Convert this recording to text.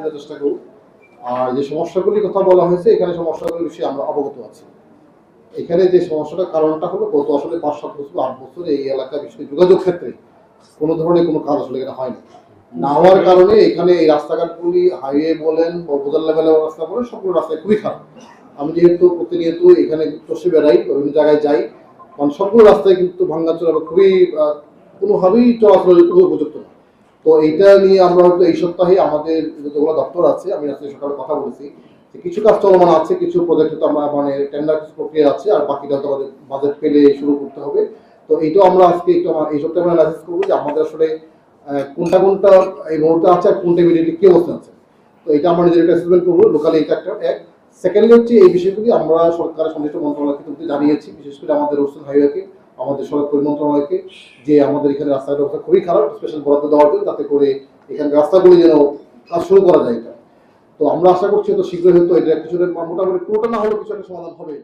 দেওয়ার চেষ্টা করব আর যে সমস্যাগুলির কথা বলা হয়েছে, এখানে সমস্যাগুলির বিষয়ে আমরা অবগত আছি। এখানে যে সমস্যাটার কারণটা হলো, গত আসলে পাঁচ, সাত বছর, আট বছর এই এলাকা করে যোগাযোগ ক্ষেত্রে কোনো ধরনের কোনো কাজ আসলে এখানে হয়নি। না হওয়ার কারণে এখানে এই রাস্তাঘাটগুলি, হাইওয়ে বলেন বা বোঝার লেভেলের রাস্তা বলেন সবগুলো রাস্তায় খুবই খারাপ। আমি যেহেতু প্রতিনিয়ত এখানে চষে বেড়াই, বিভিন্ন জায়গায় যাই, কারণ সবগুলো রাস্তায় কিন্তু ভাঙ্গাচোরা খুবই কোনোভাবেই চলাচলের উপযুক্ত না। তো এইটা নিয়ে আমরা হয়তো এই সপ্তাহে আমাদের যতগুলো দপ্তর আছে, আমি আজকে সকালে কথা বলেছি কিছু কাজ চলমান আছে, কিছু প্রজেক্ট তো আমরা মানে টেন্ডার প্রক্রিয়া আছে, আর বাকিটা তো আমাদের বাজেট পেলে শুরু করতে হবে। তো এইটাও আমরা আজকে একটু এই সপ্তাহে আমরা অ্যানালাইসিস করব যে আমাদের আসলে কোনটা কোনটা এই মুহূর্তে আছে আর কোনটা ইমিডিয়েটলি কি অবস্থা আছে। তো এটা আমরা নিজের একটা অ্যাসেসমেন্ট করব লোকালি এটা একটা এক। সেকেন্ডলি হচ্ছে এই বিষয়গুলি আমরা সরকারের সংশ্লিষ্ট মন্ত্রণালয়কে জানিয়েছি, বিশেষ করে আমাদের রোডসেল হাইওয়েকে আমাদের সড়ক পরিবহন মন্ত্রণালয়কে যে আমাদের এখানে রাস্তার অবস্থা খুবই খারাপ স্পেশাল বরাদ্দ দেওয়ার জন্য তাতে করে এখানে রাস্তাগুলি যেন কাজ শুরু করা যায়। এটা তো আমরা আশা করছি তো শীঘ্রই হয়তো এটা কিছুটা মোটামুটি পুরোটা না হলেও কিছু একটা সমাধান হবে।